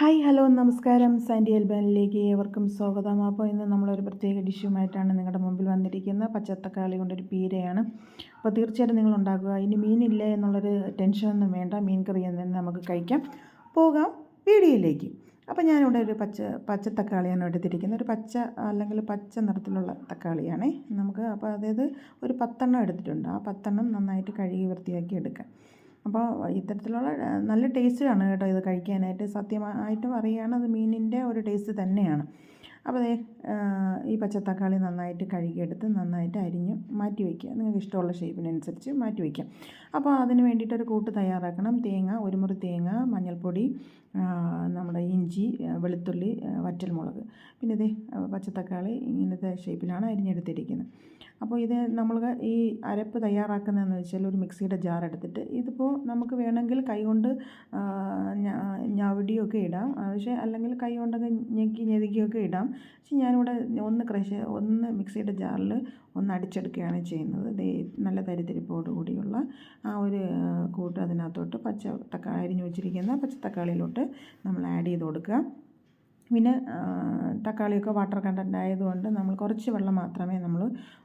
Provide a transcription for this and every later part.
Hi hello നമസ്കാരം. Sandy എൽബനിലേക്ക് ഏവർക്കും സ്വാഗതം. അപ്പോൾ ഇന്ന് നമ്മളൊരു പ്രത്യേക ഡിഷുമായിട്ടാണ് നിങ്ങളുടെ മുമ്പിൽ വന്നിരിക്കുന്നത്. പച്ചത്തക്കാളി കൊണ്ടൊരു പീരയാണ്. അപ്പോൾ തീർച്ചയായിട്ടും നിങ്ങൾ ഉണ്ടാക്കുക. ഇനി മീനില്ല എന്നുള്ളൊരു ടെൻഷനൊന്നും വേണ്ട. മീൻ കറി തന്നെ നമുക്ക് കഴിക്കാം. പോകാം വീഡിയോയിലേക്ക്. അപ്പോൾ ഞാനിവിടെ ഒരു പച്ച പച്ച തക്കാളിയാണ് എടുത്തിരിക്കുന്നത്. ഒരു പച്ച അല്ലെങ്കിൽ പച്ച നിറത്തിലുള്ള തക്കാളിയാണേ. നമുക്ക് അപ്പോൾ അതായത് ഒരു പത്തെണ്ണം എടുത്തിട്ടുണ്ട്. ആ പത്തെണ്ണം നന്നായിട്ട് കഴുകി വൃത്തിയാക്കി എടുക്കാം. അപ്പോൾ ഇത്തരത്തിലുള്ള നല്ല ടേസ്റ്റാണ് കേട്ടോ ഇത് കഴിക്കാനായിട്ട്. സത്യമായിട്ടും പറയുകയാണ് അത് മീനിന്റെ ഒരു ടേസ്റ്റ് തന്നെയാണ്. അപ്പോൾ ഈ പച്ചത്തക്കാളി നന്നായിട്ട് കഴുകിയെടുത്ത് നന്നായിട്ട് അരിഞ്ഞ് മാറ്റി വയ്ക്കുക. നിങ്ങൾക്ക് ഇഷ്ടമുള്ള ഷേപ്പിനനുസരിച്ച് മാറ്റി വയ്ക്കാം. അപ്പോൾ അതിന് വേണ്ടിയിട്ടൊരു കൂട്ട് തയ്യാറാക്കണം. തേങ്ങ ഒരു മുറി തേങ്ങ മഞ്ഞൾപ്പൊടി നമ്മുടെ ഇഞ്ചി വെളുത്തുള്ളി വറ്റൽമുളക്. പിന്നെ ഇത് പച്ചത്തക്കാളി ഇങ്ങനത്തെ ഷേപ്പിലാണ് അരിഞ്ഞെടുത്തിരിക്കുന്നത്. അപ്പോൾ ഇത് നമ്മൾ ഈ അരപ്പ് തയ്യാറാക്കുന്നതെന്ന് വെച്ചാൽ ഒരു മിക്സിയുടെ ജാർ എടുത്തിട്ട് ഇതിപ്പോൾ നമുക്ക് വേണമെങ്കിൽ കൈകൊണ്ട് ഞവടിയൊക്കെ ഇടാം. പക്ഷേ അല്ലെങ്കിൽ കൈ കൊണ്ടൊക്കെ ഞെക്കി ഞെതുക്കിയൊക്കെ ഇടാം. പക്ഷേ ഞാനിവിടെ ഒന്ന് ക്രഷ് ഒന്ന് മിക്സിയുടെ ജാറിൽ ഒന്ന് അടിച്ചെടുക്കുകയാണ് ചെയ്യുന്നത്. നല്ല തരിതരിപ്പോട് കൂടിയുള്ള ആ ഒരു കൂട്ട് അതിനകത്തോട്ട് പച്ച തക്കാളി അരിഞ്ഞു വെച്ചിരിക്കുന്ന പച്ച തക്കാളിയിലോട്ട് നമ്മൾ ആഡ് ചെയ്ത് കൊടുക്കുക കൊടുക്കുക പിന്നെ തക്കാളിയൊക്കെ വാട്ടർ കണ്ടന്റ് ആയതുകൊണ്ട് നമ്മൾ കുറച്ച് വെള്ളം മാത്രമേ നമ്മൾ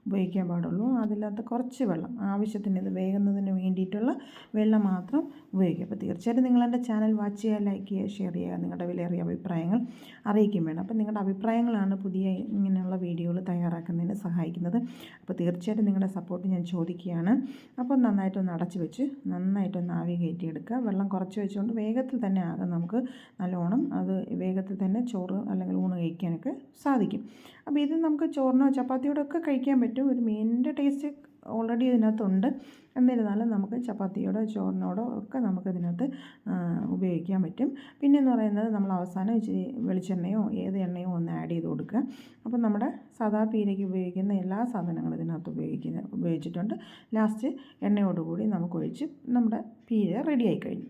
ഉപയോഗിക്കാൻ പാടുള്ളൂ. അതിനകത്ത് കുറച്ച് വെള്ളം ആവശ്യത്തിന് ഇത് വേകുന്നതിന് വേണ്ടിയിട്ടുള്ള വെള്ളം മാത്രം ഉപയോഗിക്കുക. അപ്പോൾ തീർച്ചയായിട്ടും നിങ്ങളെന്റെ ചാനൽ വാച്ച് ചെയ്യുക ലൈക്ക് ചെയ്യുക ഷെയർ ചെയ്യുക നിങ്ങളുടെ വിലയേറിയ അഭിപ്രായങ്ങൾ അറിയിക്കും വേണം. അപ്പോൾ നിങ്ങളുടെ അഭിപ്രായങ്ങളാണ് പുതിയ ഇങ്ങനെയുള്ള വീഡിയോകൾ തയ്യാറാക്കുന്നതിന് സഹായിക്കുന്നത്. അപ്പോൾ തീർച്ചയായിട്ടും നിങ്ങളുടെ സപ്പോർട്ട് ഞാൻ ചോദിക്കുകയാണ്. അപ്പോൾ നന്നായിട്ടൊന്ന് അടച്ച് വെച്ച് നന്നായിട്ടൊന്ന് ആവി കയറ്റിയെടുക്കുക. വെള്ളം കുറച്ച് വെച്ചുകൊണ്ട് വേഗത്തിൽ തന്നെ ആകും നമുക്ക്. നല്ലോണം അത് വേഗത്തിൽ തന്നെ ചോറ് അല്ലെങ്കിൽ ഊണ് കഴിക്കാനൊക്കെ സാധിക്കും. അപ്പോൾ ഇത് നമുക്ക് ചോറിനോ ചപ്പാത്തിയോടോ ഒക്കെ കഴിക്കാൻ പറ്റും. ഒരു മീനിന്റെ ടേസ്റ്റ് ഓൾറെഡി ഇതിനകത്തുണ്ട്. എന്നിരുന്നാലും നമുക്ക് ചപ്പാത്തിയോടോ ചോറിനോടോ ഒക്കെ നമുക്ക് ഇതിനകത്ത് ഉപയോഗിക്കാൻ പറ്റും. പിന്നെ എന്ന് പറയുന്നത് നമ്മൾ അവസാനം ഇച്ചിരി വെളിച്ചെണ്ണയോ ഏത് എണ്ണയോ ഒന്ന് ആഡ് ചെയ്ത് കൊടുക്കുക. അപ്പോൾ നമ്മുടെ സാധാ പീരയ്ക്ക് ഉപയോഗിക്കുന്ന എല്ലാ സാധനങ്ങളും ഇതിനകത്ത് ഉപയോഗിക്കുന്ന ഉപയോഗിച്ചിട്ടുണ്ട്. ലാസ്റ്റ് എണ്ണയോടുകൂടി നമുക്ക് ഒഴിച്ച് നമ്മുടെ പീര റെഡിയായി കഴിഞ്ഞു.